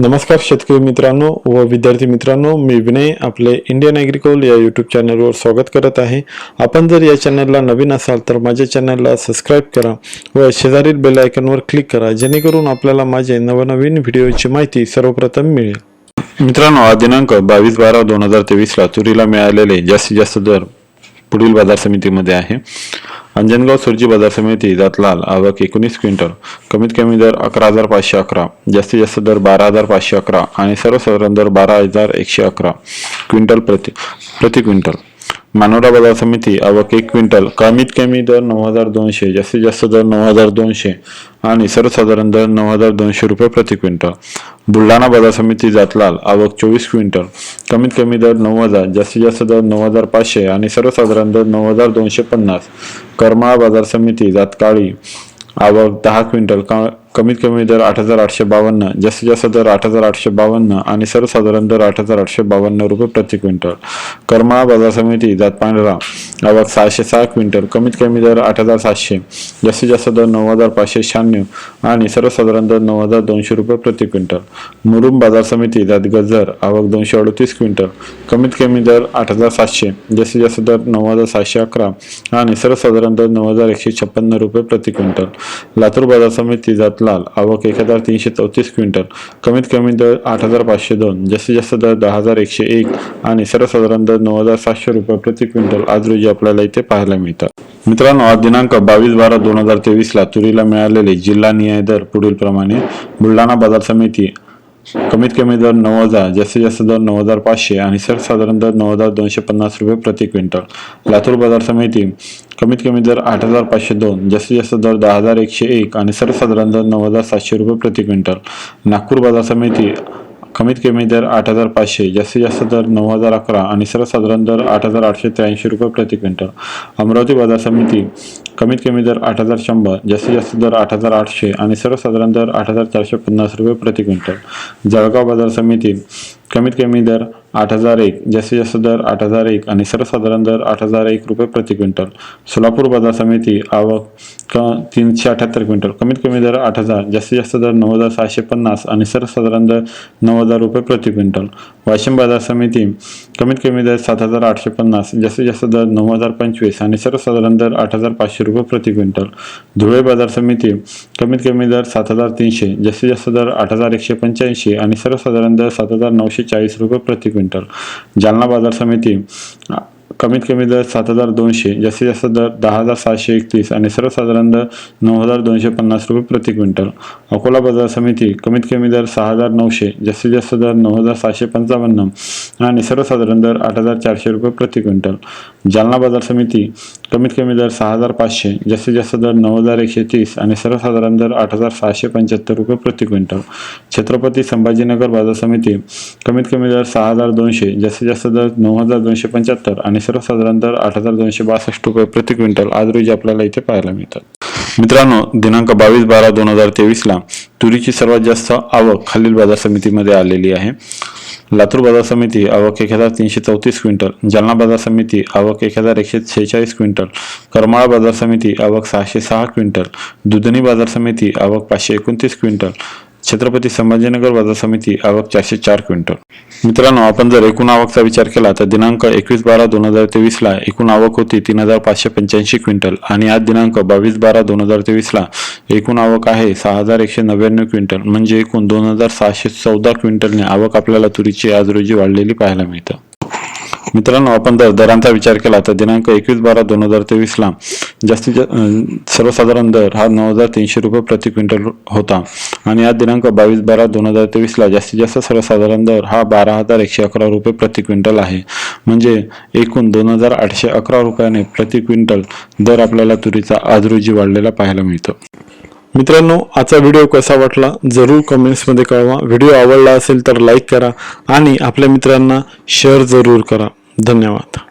नमस्कार शेतकरी मित्रांनो व विद्यार्थी मित्रांनो मी विनय आपले इंडियन ॲग्रिकोल या यूट्यूब चॅनलवर स्वागत करत आहे. आपण जर या चॅनलला नवीन असाल तर माझ्या चॅनलला सबस्क्राईब करा व शेजारील बेल आयकॉनवर क्लिक करा जेणेकरून आपल्याला माझे नवनवीन व्हिडिओची माहिती सर्वप्रथम मिळेल. मित्रांनो आज दिनांक बावीस बारा दोन हजार तेवीसला तुरीला मिळालेले जास्तीत जास्त दर पुढील बाजार समितीमध्ये आहे. अंजनगाव सुरजी बाजार समिती दातलाल आवक एकोणीस क्विंटल. कमीत कमी दर अकरा हजार पाचशे अकरा. जास्तीत जास्त दर बारा हजार पाचशे अकरा आणि सर्वसाधारण दर बारा हजार एकशे अकरा. क्विंटल प्रति प्रति क्विंटल. मानोरा बाजार समिती आवक एक क्विंटल कमीत कमी दर नऊ हजार दोनशे जास्तीत जास्त दर नऊ हजार दोनशे आणि सर्वसाधारण दर नऊ हजार दोनशे रुपये प्रति क्विंटल. बुलढाणा बाजार समिती जातलाल आवक चोवीस क्विंटल कमीत कमी दर नऊ हजार जास्तीत जास्त दर नऊ हजार पाचशे आणि सर्वसाधारण दर नऊ हजार दोनशे पन्नास. करमाळा बाजार समिती जातकाळी आवक दहा क्विंटल का कमीत कमी दर आठ हजार आठशे बावन्न जास्तीत जास्त दर आठ हजार आठशे बावन्न आणि सर्वसाधारण दर आठ हजार आठशे बावन्न रुपये प्रति क्विंटल. करमाळा बाजार समिती जात पांढरा आवक सहाशे सहा क्विंटल कमीत कमी दर आठ हजार सातशे जास्तीत जास्त दर नऊ हजार पाचशे शहाण्णव आणि सर्वसाधारण दर नऊ हजार दोनशे रुपये प्रति क्विंटल. मुरुम बाजार समिती जात गजर आवक दोनशे अडतीस क्विंटल कमीत कमी दर आठ हजार सातशे जास्तीत जास्त दर नऊ हजार सातशे अकरा आणि सर्वसाधारण दर नऊ हजार एकशे छप्पन्न रुपये प्रति क्विंटल. लातूर बाजार समिती जात लाल. आवक एक हजार तीनशे चौतीस क्विंटल. कमीत कमी दर आठ हजार पाचशे दोन. जास्तीत जास्त दर दहा हजार एकशे एक आणि सर्वसाधारण दर नऊ हजार सातशे रुपये प्रति क्विंटल आज रोजी आपल्याला इथे पाहायला मिळतात. मित्रांनो आज दिनांक बावीस बारा दोन हजार तेवीसला तुरीला मिळालेले जिल्हा निहाय दर पुढील प्रमाणे बुलढाणा बाजार समिती कमीत कमी दर नऊ हजार जास्तीत जास्त दर नऊ हजार पाचशे आणि सर्वसाधारण दर नऊ हजार दोनशे पन्नास रुपये प्रति क्विंटल. लातूर बाजार समिती कमीत कमी दर आठ हजार पाचशे दोन जास्तीत जास्त दर दहा हजार एकशे एक आणि सर्वसाधारण दर नऊ हजार सातशे रुपये प्रति क्विंटल. नागपूर बाजार समिती कमीत कमी दर आठ हजार पाचशे जास्तीत जास्त दर नऊ हजार अकरा आणि सर्वसाधारण दर आठ हजार आठशे त्र्याऐंशी रुपये प्रति क्विंटल. अमरावती बाजार समिती कमीत कमी दर आठ हजार शंभर जास्तीत जास्त दर आठ हजार आठशे आणि सर्वसाधारण दर आठ हजार चारशे पन्नास रुपये प्रति क्विंटल. जळगाव बाजार समिती कमीत कमी दर आठ हजार एक जास्तीत जास्त दर आठ हजार एक आणि सर्वसाधारण दर आठ हजार एक रुपये प्रति क्विंटल. सोलापूर बाजार समिती आवक क तीनशे अठ्याहत्तर क्विंटल. कमीत कमी दर आठ हजार जास्तीत जास्त दर नऊ हजार सहाशे पन्नास आणि सर्वसाधारण दर नऊ हजार रुपये प्रति क्विंटल. वाशिम बाजार समिती कमीत कमी दर सात हजार आठशे पन्नास जास्तीत जास्त दर नऊ हजार पंचवीस आणि सर्वसाधारण दर आठ हजार पाचशे रुपये प्रति क्विंटल. धुळे बाजार समिती कमीत कमी दर सात हजार तीनशे जास्तीत जास्त दर आठ हजार एकशे पंच्याऐंशी आणि सर्वसाधारण दर सात हजार नऊशे चाळीस रुपये प्रति क्विंटल. जालना बाजार समिती कमीत कमी दर सात हजार दोनशे जास्तीत जास्त दर दहा हजार सातशे एकतीस आणि सर्वसाधारण दर नऊ हजार दोनशे पन्नास रुपये प्रति क्विंटल. अकोला बाजार समिती कमीत कमी दर सहा हजार नऊशे जास्तीत जास्त दर नऊ हजार सातशे पंचावन्न आणि सर्वसाधारण दर आठ हजार चारशे रुपये प्रति क्विंटल. जालना बाजार समिती कमीत कमी दर सहा हजार पाचशे जास्तीत जास्त दर नऊ हजार एकशे तीस आणि सर्वसाधारण दर आठ हजार सहाशे पंच्याहत्तर रुपये प्रति क्विंटल. छत्रपती संभाजीनगर बाजार समिती कमीत कमी दर सहा हजार दोनशे जास्तीत जास्त दर नऊ हजार दोनशे पंच्याहत्तर आणि सर्वसाधारण दर आठ हजार दोनशे बासष्ट रुपये प्रति क्विंटल आज रोजी आपल्याला इथे पाहायला मिळतात. मित्रांनो दिनांक बावीस बारा दोन हजार तेवीसला तुरीची सर्वात जास्त आवक खालील बाजार समितीमध्ये आलेली आहे. लातूर बाजार समिती आवक एक हजार तीनशे चौतीस क्विंटल जालना बाजार समिती आवक एक हजार एकशे सेहेचाळीस क्विंटल करमाळा बाजार समिती आवक सहाशे सहा क्विंटल दुधनी बाजार समिती आवक पाचशे एकोणतीस क्विंटल छत्रपती संभाजीनगर बाजार समिती आवक चारशे चार क्विंटल. मित्रांनो आपण जर एकूण आवकचा विचार केला तर दिनांक एकवीस बारा दोन हजार तेवीसला एकूण आवक होती तीन हजार पाचशे पंच्याऐंशी क्विंटल आणि आज दिनांक बावीस बारा दोन हजार तेवीसला एकूण आवक आहे सहा हजार एकशे नव्याण्णव क्विंटल. म्हणजे एकूण दोन हजार सहाशे चौदा क्विंटलने आवक आपल्याला तुरीची आज रोजी वाढलेली पाहायला मिळतं. मित्रांनो आपण जर दरांचा विचार केला तर दिनांक एकवीस बारा दोन हजार तेवीसला जास्तीत जास्त सर्वसाधारण दर हा नऊ हजार तीनशे रुपये प्रति क्विंटल होता. आणि आज दिनांक बावीस बारा दोन हजार तेवीसला जास्तीत जास्त सर्वसाधारण दर हा बारा हजार एकशे अकरा रुपये प्रति क्विंटल आहे. म्हणजे एकूण दोन हजार आठशे अकरा रुपयाने प्रति क्विंटल दर आपल्याला तुरीचा आज रोजी वाढलेला पाहायला मिळतो. मित्रांनो आजचा व्हिडिओ कसा वाटला जरूर कमेंट्समध्ये कळवा. व्हिडिओ आवडला असेल तर लाईक करा आणि आपल्या मित्रांना शेअर जरूर करा. धन्यवाद.